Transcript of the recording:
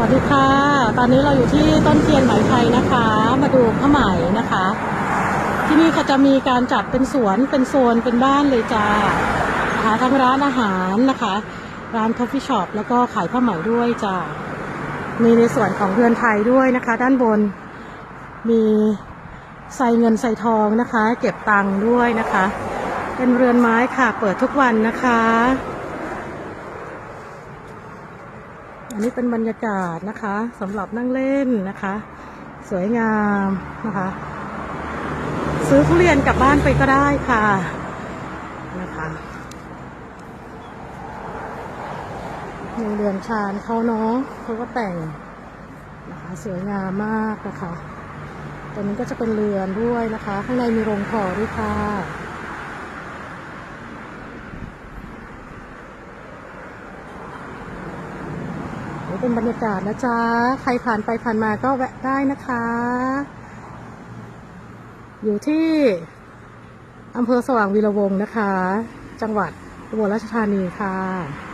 วัสดีค่ะ ตอนนี้เราอยู่ที่ต้นเทียนไหมไทยนะคะ มาดูผ้าไหมนะคะ ที่นี่เขาจะมีการจัดเป็นสวนเป็นโซนเป็นบ้านเลยจ้านะคะทั้งร้านอาหารนะคะ ร้านคอฟฟี่ช็อปแล้วก็ขายผ้าไหมด้วยจ้ามีในส่วนของเรือนไทยด้วยนะคะ ด้านบนมีใส่เงินใส่ทองนะคะ เก็บตังค์ด้วยนะคะ เป็นเรือนไม้ค่ะ เปิดทุกวันนะคะ อันนี้เป็นบรรยากาศนะคะสำหรับนั่งเล่นนะคะ สวยงามนะคะ ซื้อทุเรียนกลับบ้านไปก็ได้ค่ะนะคะในเรือนชานเขาเนาะเขาก็แต่งนะคะสวยงามมากนะคะตรงนี้ก็จะเป็นเรือนด้วยนะคะ ข้างในมีโรงถอด้วยค่ะ นี่เป็นบรรยากาศนะจ๊ะ ใครผ่านไปผ่านมาก็แวะได้นะคะ อยู่ที่อำเภอสว่างวีระวงนะคะ จังหวัดอุบลราชธานีค่ะ